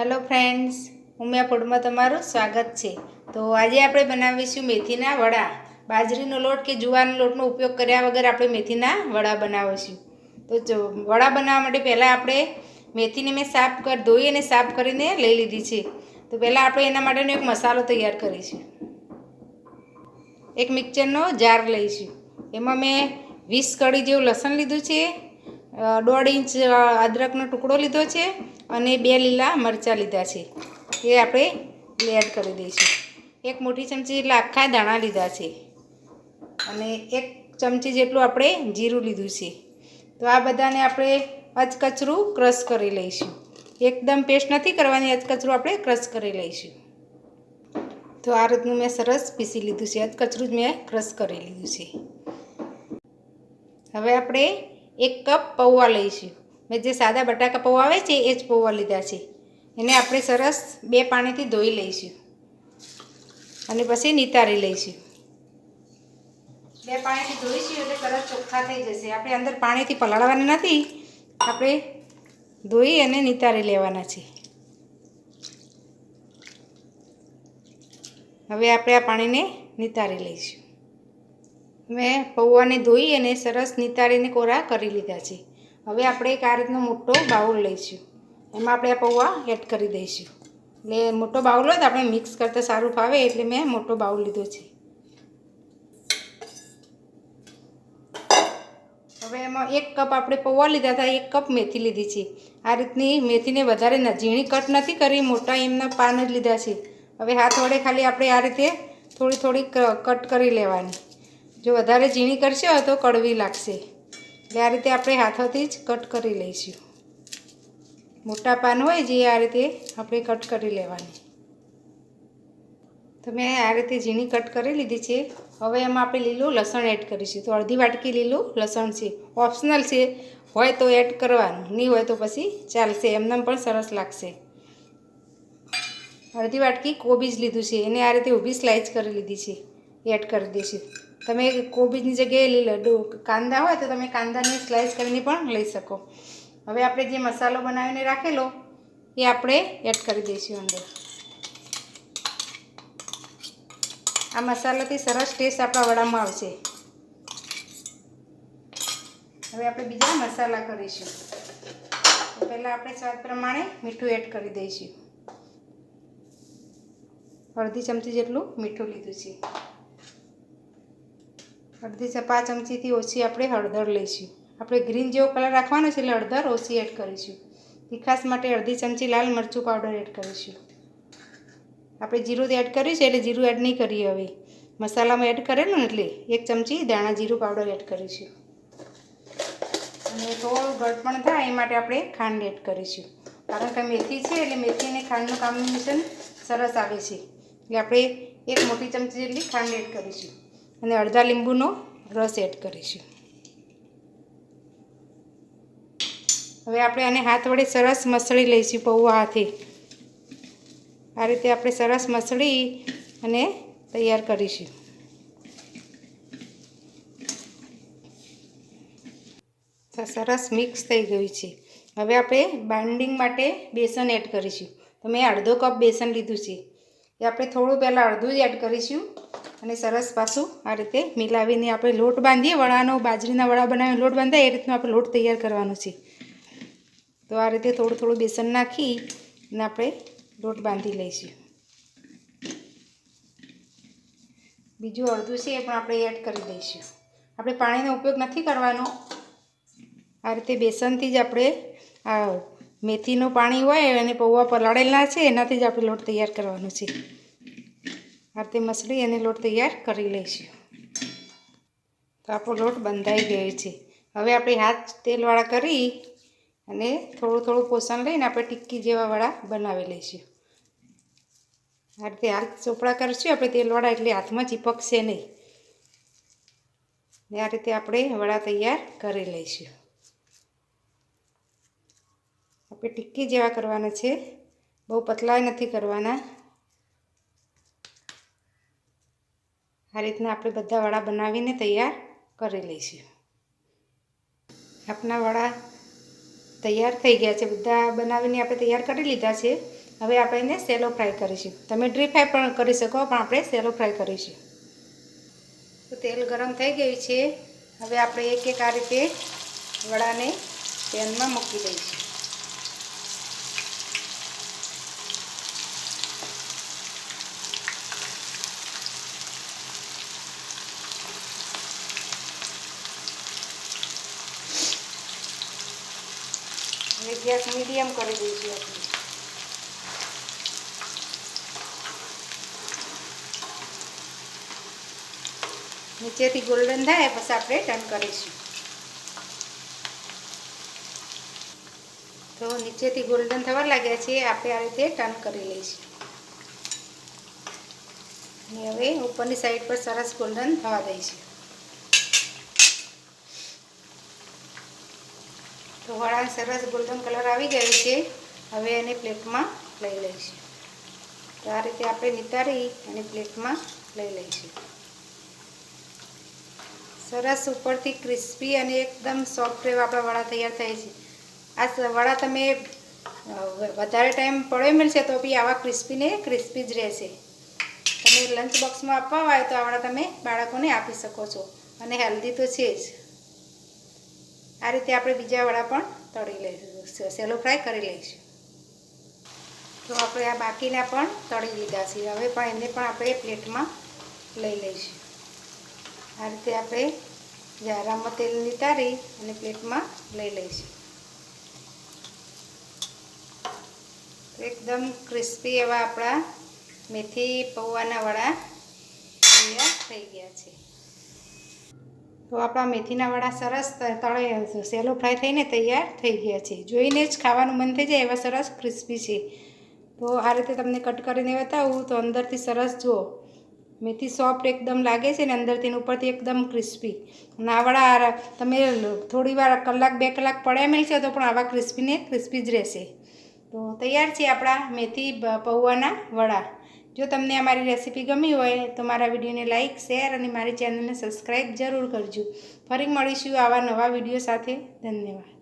Hello friends Umiya ફૂડમાં તમારું સ્વાગત છે. તો આજે આપણે બનાવીશું મેથીના વડા. બાજરીનો લોટ કે જુવારનો લોટનો ઉપયોગ કર્યા વગર આપણે મેથીના વડા બનાવીશું. તો જો, વડા બનાવવા માટે પહેલાં આપણે મેથીને મેં સાફ કર, ધોઈ અને સાફ કરીને લઈ લીધી છે. તો પહેલાં આપણે એના માટેનો એક મસાલો તૈયાર કરીશું. એક મિક્સરનો જાર લઈશું. એમાં મેં વીસ કળી જેવું લસણ લીધું છે. દોઢ ઇંચ અદરકનો ટુકડો લીધો છે અને બે લીલા મરચાં લીધા છે. એ આપણે એડ કરી દઈશું. એક મોટી ચમચી જેટલા આખા દાણા લીધા છે. અને એક ચમચી જેટલું આપણે જીરું લીધું છે. તો આ બધાને આપણે અચકચરું ક્રશ કરી લઈશું. એકદમ પેસ્ટ નથી કરવાની, અચકચરું આપણે ક્રશ કરી લઈશું. તો આ રીતનું મેં સરસ પીસી લીધું છે. અચકચરું જ મેં ક્રશ કરી લીધું છે. હવે આપણે એક કપ પૌવા લઈશું મેં જે સાદા બટાકા પૌવા આવે છે, એ જ પૌવા લીધા છે. એને આપણે સરસ બે પાણીથી ધોઈ લઈશું. અને પછી નિતારી લઈશું. બે પાણીથી ધોઈશું એટલે તરત ચોખ્ખા થઈ જશે. આપણે અંદર પાણીથી પલાળવાના નથી. આપણે ધોઈ અને નિતારી લેવાના છે. હવે આપણે આ પાણીને નિતારી લઈશું. મેં પૌવાને ધોઈ અને સરસ નિતારીને કોરા કરી લીધા છે. હવે આપણે એક આ રીતનો મોટો બાઉલ લઈશું. એમાં આપણે આ પૌવા એડ કરી દઈશું. એટલે મોટો બાઉલ હોય તો આપણે મિક્સ કરતાં સારું ફાવે એટલે મેં મોટો બાઉલ લીધો છે. હવે એમાં એક કપ આપણે પૌવા લીધા હતા, એક કપ મેથી લીધી છે. આ રીતની મેથીને વધારે ઝીણી કટ નથી કરી, મોટા એમના પાન જ લીધા છે. હવે હાથ વડે ખાલી આપણે આ રીતે થોડી થોડી કટ કરી લેવાની. જો વધારે ઝીણી કરશો તો કડવી લાગશે. એટલે આ રીતે આપણે હાથોથી જ કટ કરી લઈશું. મોટા પાન હોય જે આ રીતે આપણે કટ કરી લેવાની. તો મેં આ રીતે ઝીણી કટ કરી લીધી છે. હવે એમાં આપણે લીલું લસણ એડ કરીશું. તો અડધી વાટકી લીલું લસણ છે. ઓપ્શનલ છે. હોય તો એડ કરવાનું. નહીં હોય તો પછી ચાલશે. એમને પણ સરસ લાગશે. અડધી વાટકી કોબીજ લીધું છે. એને આ રીતે ઊભી સ્લાઇસ કરી લીધી છે. એડ કરી દઈશું તમે કોબીજની જગ્યાએ લીલા કાંદા હોય તો તમે કાંદાને સ્લાઇસ કરીને પણ લઈ શકો. હવે આપણે જે મસાલો બનાવીને રાખેલો, એ આપણે એડ કરી દઈશું અંદર. આ મસાલાથી સરસ ટેસ્ટ આપણા વડામાં આવશે. હવે આપણે બીજા મસાલા કરીશું. પહેલાં આપણે સ્વાદ પ્રમાણે મીઠું એડ કરી દઈશું. અડધી ચમચી જેટલું મીઠું લીધું છે. અડધી ચપા ચમચીથી ઓછી આપણે હળદર લઈશું. આપણે ગ્રીન જેવો કલર રાખવાનો છે એટલે હળદર ઓછી એડ કરીશું. તીખાસ માટે અડધી ચમચી લાલ મરચું પાવડર એડ કરીશું. આપણે જીરું એડ કર્યું છે એટલે જીરું એડ નહીં કરીએ હવે. મસાલામાં એડ કરેલું ને એટલે એક ચમચી દાણા જીરું પાવડર એડ કરીશું. અને થોડું ગળપણ થાય એ માટે આપણે ખાંડ એડ કરીશું. કારણ કે મેથી છે એટલે મેથી અને ખાંડનું કોમ્બિનેશન સરસ આવે છે. એટલે આપણે એક મોટી ચમચી જેટલી ખાંડ એડ કરીશું. અને અડધા લીંબુનો રસ એડ કરીશું. હવે આપણે આને હાથ વડે સરસ મસળી લઈશું પૌવા હાથે. આ રીતે આપણે સરસ મસળી અને તૈયાર કરીશું. સરસ મિક્સ થઈ ગયું છે. હવે આપણે બાઇન્ડિંગ માટે બેસન એડ કરીશું. તો મેં અડધો કપ બેસન લીધું છે. એ આપણે થોડું પહેલાં અડધું જ એડ કરીશું. અને સરસ પાછું આ રીતે મિલાવીને આપણે લોટ બાંધીએ. વડાનો બાજરીના વડા બનાવીને લોટ બાંધાય એ રીતનો આપણે લોટ તૈયાર કરવાનો છે. તો આ રીતે થોડું થોડું બેસન નાખી અને આપણે લોટ બાંધી લઈશું. બીજું અડધું છે એ પણ આપણે એડ કરી દઈશું. આપણે પાણીનો ઉપયોગ નથી કરવાનો. આ રીતે બેસનથી જ આપણે આ મેથીનું પાણી હોય અને પૌવા પલાળેલા છે, એનાથી જ આપણે લોટ તૈયાર કરવાનો છે. આ રીતે મસળી અને લોટ તૈયાર કરી લઈશું. તો આપણો લોટ બંધાઈ ગયો છે. હવે આપણે હાથ તેલવાળા કરી અને થોડું થોડું પોષણ લઈને આપણે ટિક્કી જેવા વડા બનાવી લઈશું. આ રીતે હાથ ચોપડા કરીશું. આપણે તેલવાળા એટલે હાથમાં ચીપકશે નહીં. ને આ રીતે આપણે વડા તૈયાર કરી લઈશું. આપણે ટિક્કી જેવા કરવાના છે. બહુ પતલાય નથી કરવાના. આ રીતના આપણે બધા વડા બનાવીને તૈયાર કરી લઈશું. આપણા વડા તૈયાર થઈ ગયા છે. બધા બનાવીને આપણે તૈયાર કરી લીધા છે. હવે આપણે એને સેલો ફ્રાય કરીશું. તમે ડ્રી ફ્રાય પણ કરી શકો, પણ આપણે સેલો ફ્રાય કરીશું. તો તેલ ગરમ થઈ ગયું છે. હવે આપણે એક એક આ રીતે વડાને પેનમાં મૂકી દઈશું. હવે ગેસ મીડિયમ કરી દઈશું આપણે. નીચેથી ગોલ્ડન થાય, પછી આપણે ટર્ન કરીશું. તો નીચેથી ગોલ્ડન થવા લાગ્યા છે, આપણે આ રીતે ટર્ન કરી લઈશું. હવે ઉપરની સાઈડ પર સરસ ગોલ્ડન થવા દઈશું. વડા સરસ ગોલ્ડન કલર આવી ગયો છે. હવે એને પ્લેટમાં લઈ લઈશું. તો આ રીતે આપણે નિતારી અને પ્લેટમાં લઈ લઈશું. સરસ ઉપરથી ક્રિસ્પી અને એકદમ સોફ્ટ એવા આપણા વડા તૈયાર થાય છે. આ વડા તમે વધારે ટાઈમ પડે મળશે તો બી આવા ક્રિસ્પીને ક્રિસ્પી જ રહેશે. તમે લંચ બોક્સમાં આપવા હોય તો આ વડા તમે બાળકોને આપી શકો છો. અને હેલ્ધી તો છે જ. આ રીતે આપણે બીજા વડા પણ તળી લઈશું સેલો ફ્રાય કરી લઈશું. તો આપણે આ બાકીના પણ તળી લીધા છે. હવે પણ એને પણ આપણે પ્લેટમાં લઈ લઈશું. આ રીતે આપણે જારામાં તેલ નિતારી અને પ્લેટમાં લઈ લઈશું. એકદમ ક્રિસ્પી એવા આપણા મેથી પૌવાના વડા તૈયાર થઈ ગયા છે. તો આપણા મેથીના વડા સરસ તળે, સેલો ફ્રાય થઈને તૈયાર થઈ ગયા છે. જોઈને જ ખાવાનું મન થઈ જાય એવા સરસ ક્રિસ્પી છે. તો આ રીતે તમને કટ કરીને બતાવું તો અંદરથી સરસ જુઓ મેથી સોફ્ટ એકદમ લાગે છે ને અંદરથી ઉપરથી એકદમ ક્રિસ્પી. અને આ વડા તમે થોડી વાર કલાક બે કલાક પડ્યા મેળશે તો પણ આવા ક્રિસ્પીને ક્રિસ્પી જ રહેશે. તો તૈયાર છે આપણા મેથી પૌવાના વડા. જો તમને આ મારી રેસીપી ગમી હોય તો મારા વિડીયોને લાઇક શેર અને મારી ચેનલને સબસ્ક્રાઈબ જરૂર કરજો. ફરી મળીશું આવા નવા વીડિયો સાથે. ધન્યવાદ.